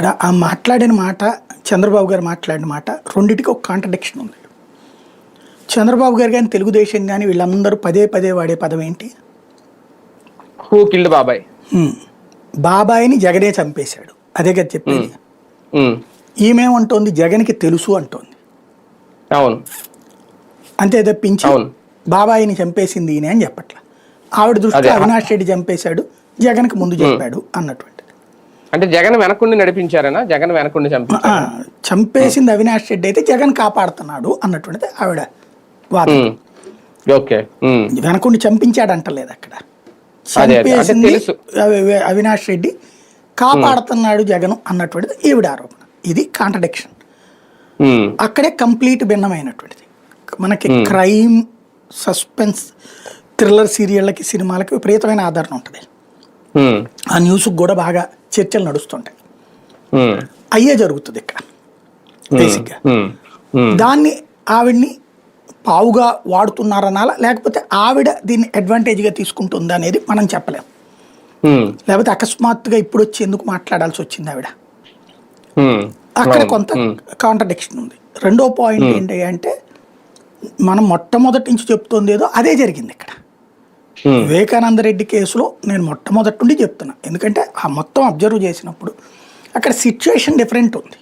ఇక్కడ ఆ మాట్లాడిన మాట చంద్రబాబు గారు మాట్లాడిన మాట రెండిటికి ఒక కాంట్రడిక్షన్ ఉంది. చంద్రబాబు గారు కానీ తెలుగుదేశం కానీ వీళ్ళందరూ పదే పదే వాడే పదం ఏంటి? హూ కిల్డ్ బాబాయ్. బాబాయిని జగనే చంపేశాడు. అదే కదా చెప్పేది. ఈమెమంటోంది? జగన్కి తెలుసు అంటోంది. అవును. అంతే తప్పించి. బాబాయిని చంపేసింది ఈయన అని చెప్పట్ల. ఆవిడ దృష్టిలో అదే. అవినాష్ రెడ్డి చంపేశాడు. జగన్కి ముందు చెప్పాడు అన్నటువంటిది అంటే జగన్ వెనకుండి నడిపించారనా? జగన్ వెనకుండి చంపేసింది అవినాష్ రెడ్డి అయితే జగన్ కాపాడుతున్నాడు అన్నటువంటిది ఆవిడ వాదన. ఓకే. వెనకుండి చంపించాడు అంటలేదు అక్కడ. చంపేసింది అవినాష్ రెడ్డి కాపాడుతున్నాడు జగన్ అన్నటువంటిది ఈవిడ ఆరోపణ. ఇది కాంట్రడిక్షన్ అక్కడే కంప్లీట్ భిన్నమైనటువంటిది. మనకి క్రైమ్ సస్పెన్స్ థ్రిల్లర్ సీరియళ్ళకి సినిమాలకి విపరీతమైన ఆదరణ ఉంటుంది. ఆ న్యూస్కి కూడా బాగా చర్చలు నడుస్తుంటాయి. అయ్యే జరుగుతుంది ఇక్కడ బేసిక్గా. దాన్ని ఆవిడ్ని పావుగా వాడుతున్నారనాలా లేకపోతే ఆవిడ దీన్ని అడ్వాంటేజ్గా తీసుకుంటుందా అనేది మనం చెప్పలేం. లేకపోతే అకస్మాత్తుగా ఇప్పుడు వచ్చి ఎందుకు మాట్లాడాల్సి వచ్చింది ఆవిడ? అక్కడ కొంత కాంట్రడిక్షన్ ఉంది. రెండో పాయింట్ ఏంటి అంటే మనం మొట్టమొదటి నుంచి చెప్తోంది ఏదో అదే జరిగింది ఇక్కడ. వివేకానంద రెడ్డి కేసులో నేను మొట్టమొదటి నుండి చెప్తున్నా. ఎందుకంటే ఆ మొత్తం అబ్జర్వ్ చేసినప్పుడు అక్కడ సిచ్యువేషన్ డిఫరెంట్ ఉంది.